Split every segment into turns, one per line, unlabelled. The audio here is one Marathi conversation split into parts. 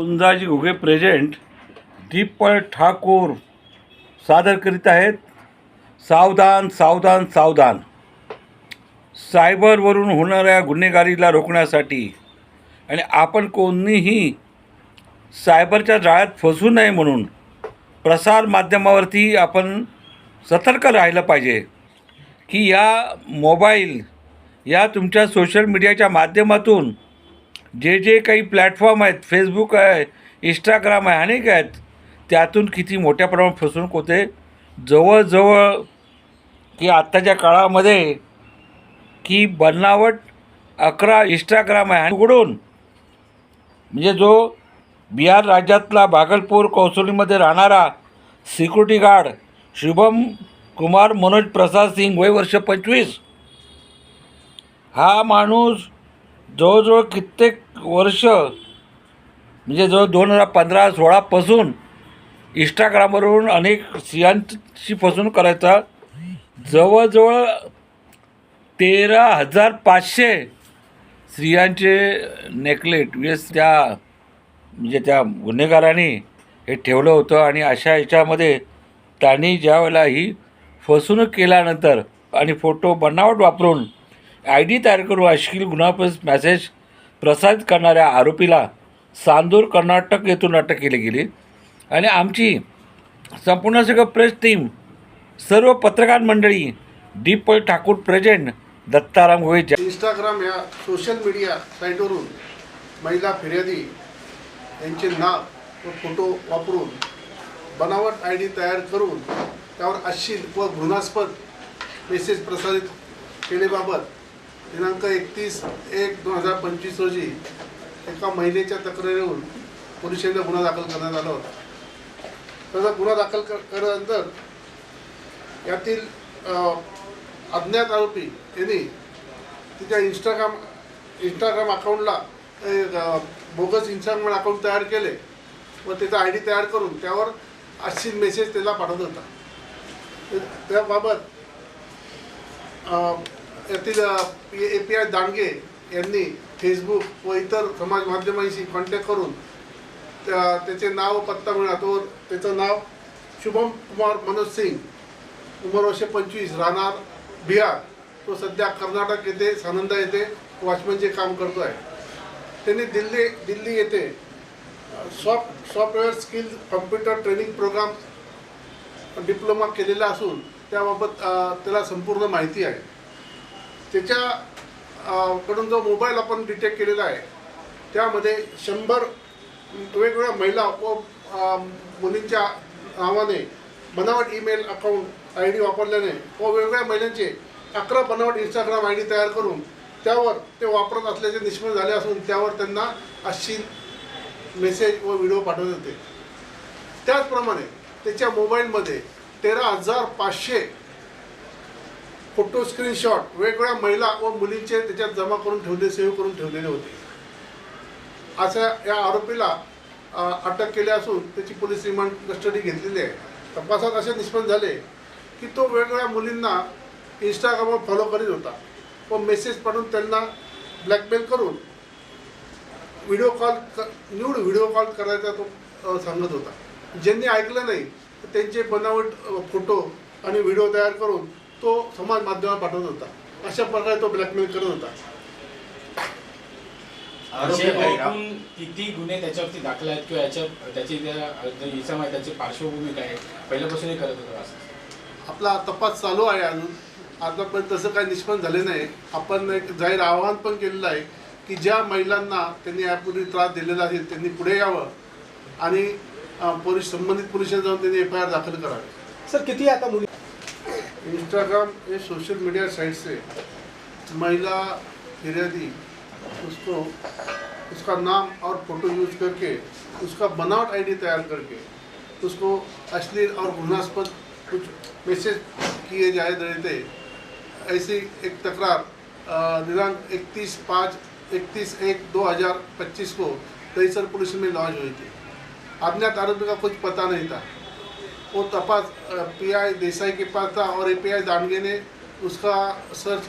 पुंजाजी घुगे प्रेझेंट दीपळ ठाकूर सादर करीत आहेत. सावधान सावधान सावधान. सायबरवरून होणाऱ्या गुन्हेगारीला रोखण्यासाठी. आणि आपण कोणीही सायबरच्या जाळ्यात फसू नये म्हणून प्रसार माध्यमावरती आपण सतर्क राहिलं पाहिजे की या मोबाईल या तुमच्या सोशल मीडियाच्या माध्यमातून जे जे काही प्लॅटफॉर्म आहेत फेसबुक आहे इंस्टाग्राम आहे अनेक आहेत त्यातून किती मोठ्या प्रमाणात फसवणूक होते. जवळजवळ की आत्ताच्या काळामध्ये की बनावट अकरा इंस्टाग्राम आहे आणि उघडून. म्हणजे जो बिहार राज्यातला भागलपूर कौसुलीमध्ये राहणारा सिक्युरिटी गार्ड शुभम कुमार मनोज प्रसाद सिंग वय वर्ष पंचवीस हा माणूस जवळजवळ कित्येक वर्ष म्हणजे जवळ दोन हजार पंधरा सोळापासून इंस्टाग्रामवरून अनेक स्त्रियांची फसवणूक करायचा जवळजवळ तेरा हजार पाचशे स्त्रियांचे नेकलेट म्हणजे त्या म्हणजे त्या गुन्हेगारांनी हे ठेवलं होतं आणि अशा याच्यामध्ये त्यांनी ज्या वेळेला ही फसवणूक केल्यानंतर आणि फोटो बनावट वापरून आय डी तयार करून अश्लील गुन्हा मॅसेज प्रसारित करणाऱ्या आरोपीला सांदूर कर्नाटक येथून अटक केली गेली. आणि आमची संपूर्ण सगळं प्रेस टीम सर्व पत्रकार मंडळी दीप ठाकूर प्रेझेंट दत्ताराम गोळे
इंस्टाग्राम या सोशल मीडिया साईटवरून महिला फिर्यादी यांचे नाव व फोटो वापरून बनावट आय डी तयार करून त्यावर अश्लील व घृणास्पद मेसेज प्रसारित केलेबाबत दिनांक एकतीस एक दोन हजार पंचवीस रोजी एका महिलेच्या तक्रारीवरून पोलिसांना गुन्हा दाखल करण्यात आला होता. तसा गुन्हा दाखल केल्यानंतर यातील अज्ञात आरोपी यांनी तिच्या इंस्टाग्राम इंस्टाग्राम अकाउंटला एक, बोगस इंस्टाग्राम अकाउंट तयार केले व त्याचा आय डी तयार करून त्यावर अशी मेसेज त्याला पाठवत होता. त्याबाबत येथील यातील ए पी आय दांडगे यांनी फेसबुक व इतर समाज माध्यमांशी कॉन्टॅक्ट करून त्या त्याचे नाव पत्ता मिळा तो त्याचं नाव शुभम कुमार मनोज सिंग उमर वर्षे पंचवीस राहणार बिहार. तो सध्या कर्नाटक येथे सानंदा येथे वॉचमनचे काम करतो आहे. त्यांनी दिल्ली दिल्ली येथे soft software skill computer training programme diploma केलेला असून त्याबाबत त्याला संपूर्ण माहिती आहे. त्याच्याकडून जो मोबाईल आपण डिटेक्ट केलेला आहे त्यामध्ये शंभर वेगवेगळ्या महिला व मुलींच्या नावाने बनावट ईमेल अकाउंट आय डी वापरल्याने व वेगवेगळ्या महिलांचे अकरा बनावट इंस्टाग्राम आय डी तयार करून त्यावर ते वापरत असल्याचे निष्पन्न झाले असून त्यावर त्यांना अशी मेसेज व व्हिडिओ पाठवत होते त्याचप्रमाणे त्याच्या मोबाईलमध्ये तेरा हजार पाचशे फोटो स्क्रीनशॉट वेगवेगळ्या महिला व मुलींचे त्याच्यात जमा करून ठेवले सेव्ह करून ठेवलेले होते. अशा या आरोपीला अटक केली असून त्याची पोलीस रिमांड कस्टडी घेतलेली आहे. तपासात असे निष्पन्न झाले की तो वेगवेगळ्या मुलींना इंस्टाग्रामवर फॉलो करीत होता व मेसेज पाठवून त्यांना ब्लॅकमेल करून व्हिडिओ कॉल क न्यूड व्हिडिओ कॉल करायचा तो सांगत होता. ज्यांनी ऐकलं नाही तर त्यांचे बनावट फोटो आणि व्हिडिओ तयार करून तो समाज माध्यमात पाठवत होता. अशा प्रकारे तो ब्लॅकमेल करत होता.
किती गुन्हे त्याच्यावरती दाखल आहेत किंवा याच्या त्याची इसम आहे त्याची पार्श्वभूमी काय आहे? पहिल्यापासूनही करत होतो असं?
आपला तपास चालू आहे अजून. आतापर्यंत तसं काही निष्पन्न झाले नाही. आपण एक जाहीर आवाहन पण केलेलं आहे की ज्या महिलांना त्यांनी यापूर्वी त्रास दिलेला असेल त्यांनी पुढे यावं आणि पोलीस संबंधित पोलिसांना जाऊन त्यांनी एफ आय आर दाखल करावे.
सर किती आता मुली
इंस्टाग्राम, ये सोशल मीडिया साइट से महिला फिर्यादी उसको, उसका नाम और फ़ोटो यूज़ करके, उसका बनावट आईडी तैयार करके, उसको अश्लील और घृणास्पद कुछ मैसेज किए जाए थे ऐसी एक तकरार दिनांक इकतीस पाँच इकतीस एक दो हज़ार पच्चीस को दहीसर पुलिस में लॉन्च हुई थी। अज्ञात आरोपी का कुछ पता नहीं था। वो तपास पीआई देसाई के पास था और ए एपीआई दानगे ने उसका सर्च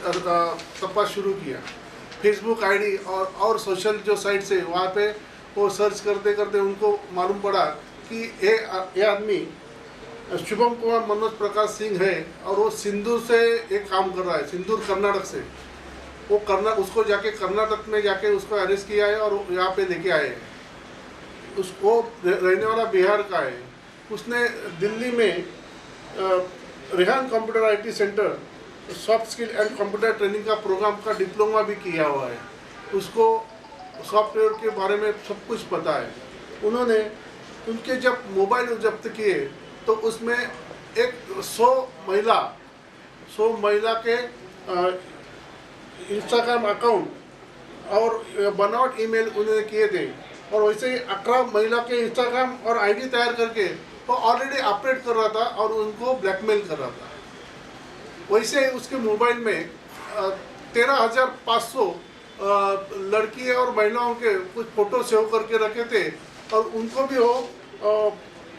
तपास शुरू किया। फेसबुक आईडी और और सोशल जो साइट है वहाँ पे वो सर्च करते करते उनको मालूम पड़ा कि ये ये आदमी शुभम कुमार मनोज प्रकाश सिंह है और वो सिंदूर से एक काम कर रहा है, सिंदूर कर्नाटक से। वो कर्ना, उसको जाके कर्नाटक में जाके उसको अरेस्ट किया है और यहाँ पे लेके आए हैं। उसको रहने वाला बिहार का है। उसने दिल्ली में Rehan computer IT centre, soft skill and computer training का प्रोग्राम का डिप्लोमा भी किया हुआ है। उसको सॉफ्टवेयर के बारे में सब कुछ पता है। उन्होंने, उनके जब मोबाइल जब्त किए तो उसमें एक सौ महिला सौ महिला के इंस्टाग्राम अकाउंट और बनावट ईमेल उन्होंने किए थे। और वैसे ही अठारह महिला के इंस्टाग्राम और आईडी तैयार करके वो ऑलरेडी ऑपरेट कर रहा था और उनको ब्लैकमेल कर रहा था। वैसे उसके मोबाइल में तेरह हज़ार पाँच सौ लड़की और महिलाओं के कुछ फ़ोटो सेव करके रखे थे और उनको भी वो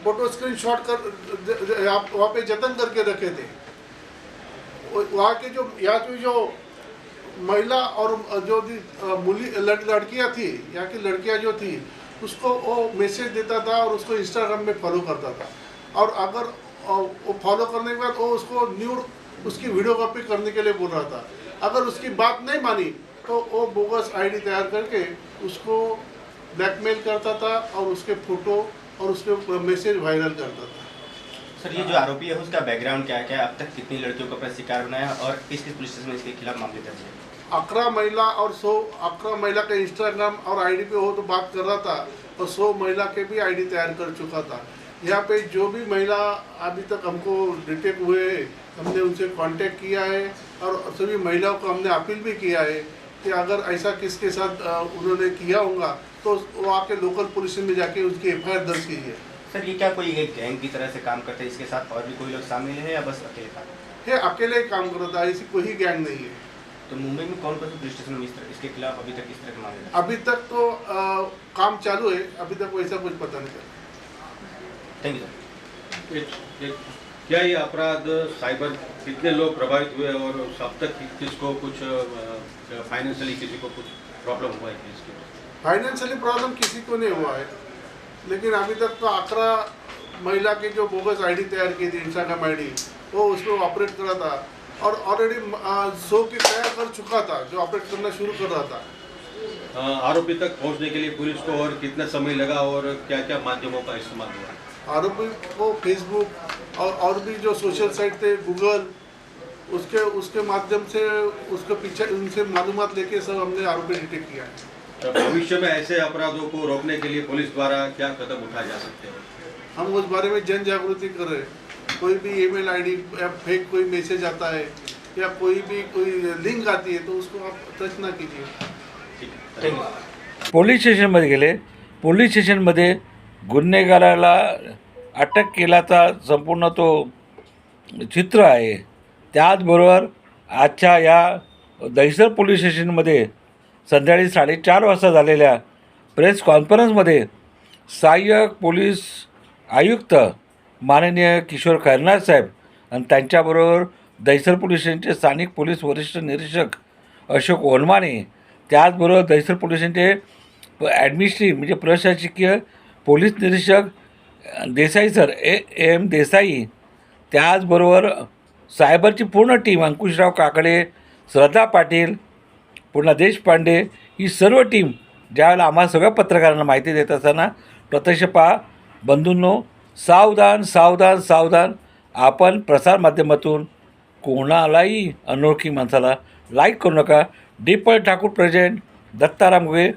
फ़ोटो स्क्रीनशॉट कर ज- ज- वहाँ पे जतन करके रखे थे। वहाँ के जो यहाँ की जो महिला और जो लड़, लड़कियाँ थी यहाँ की लड़कियाँ जो थी उसको वो मैसेज देता था और उसको इंस्टाग्राम में फॉलो करता था। और अगर वो फॉलो करने के बाद वो उसको न्यूड, उसकी वीडियो कॉपी करने के लिए बोल रहा था। अगर उसकी बात नहीं मानी तो वो बोगस आईडी तैयार करके उसको ब्लैकमेल करता था और उसके फ़ोटो और उसके मैसेज वायरल करता था।
सर, ये जो आरोपी है, उसका बैकग्राउंड क्या है? क्या अब तक कितनी लड़कियों को शिकार बनाया और किस किस पुलिस में इसके खिलाफ मामले दर्ज है?
अकरा महिला और सौ अकरा महिला के इंस्टाग्राम और आईडी पे हो तो बात कर रहा था और सौ महिला के भी आईडी तैयार कर चुका था। यहाँ पे जो भी महिला अभी तक हमको डिटेक्ट हुए हैं, हमने उनसे कांटेक्ट किया है और सभी महिलाओं को हमने अपील भी किया है कि अगर ऐसा किसके साथ उन्होंने किया होगा तो वो आके लोकल पुलिस में जाके उसकी एफ़ दर्ज कीजिए।
सर ये क्या कोई एक गैंग की तरह से काम करते हैं? इसके साथ और भी कोई लोग शामिल है या बस अकेले? था
ये अकेले ही काम करता है ऐसी कोई गैंग नहीं है।
तो मुंबई में कौन कौन से पुलिस स्टेशन में इस तरह इसके खिलाफ अभी तक इस तरह के मामले
अभी तक तो अ, काम चालू है अभी तक वैसा कुछ पता नहीं चला।
थैंक यू सर
एक- एक- क्या ये अपराध साइबर कितने लोग प्रभावित हुए और अब तक किसको कुछ फाइनेंशियली किसी को कुछ प्रॉब्लम हुआ है इसकी?
फाइनेंशियली प्रॉब्लम किसी को नहीं हुआ है। लेकिन अभी तक तो अकरा महिला की जो बोगस आईडी तैयार की थी इंस्टाग्राम आईडी वो उसमें ऑपरेट करा था। और ऑलरेडी सो की तैयार कर चुका था जो ऑपरेट करना शुरू कर रहा था।
आरोपी तक पहुँचने के लिए पुलिस को और कितना समय लगा और क्या क्या माध्यमों का इस्तेमाल हुआ?
आरोपी को फेसबुक और और भी जो सोशल साइट थे गूगल उसके उसके माध्यम से उसके पीछे उनसे मालूम लेके सब हमने आरोपी डिटेक्ट किया है।
तो भविष्य में ऐसे अपराधों को रोकने के लिए पुलिस द्वारा क्या कदम उठाए जा सकते हैं?
हम उस बारे में जन जागृति कर रहे हैं। कोई भी ईमेल आईडी या फेक कोई मैसेज आता है या कोई भी कोई लिंक आती है तो उसको आप टच ना कीजिए।
पोलीस स्टेशनमध्ये गेले. पोलीस स्टेशनमध्ये गुन्हेगाराला अटक केल्याचा संपूर्ण तो चित्र आहे. त्याचबरोबर आजच्या या दहिसर पोलीस स्टेशनमध्ये संध्याकाळी साडेचार वाजता झालेल्या प्रेस कॉन्फरन्समध्ये सहाय्यक पोलीस आयुक्त माननीय किशोर खैरनार साहेब आणि त्यांच्याबरोबर दहिसर पोलीस स्टेशनचे स्थानिक पोलीस वरिष्ठ निरीक्षक अशोक ओलमाने त्याचबरोबर दहिसर पोलीस स्टेशनचे ॲडमिनिस्ट्रेटिव्ह म्हणजे प्रशासकीय पोलीस निरीक्षक Desai sir A M Desai त्याचबरोबर सायबरची पूर्ण टीम अंकुशराव काकडे श्रद्धा पाटील पुन्हा देशपांडे ही सर्व टीम ज्यावेळेला आम्हाला सगळ्या पत्रकारांना माहिती देत असताना प्रत्यक्ष पहा बंधूंनो सावधान सावधान सावधान. आपण प्रसारमाध्यमातून कोणालाही अनोळखी माणसाला लाईक करू नका. डिपळ ठाकूर प्रेझेंट दत्ताराम गुगे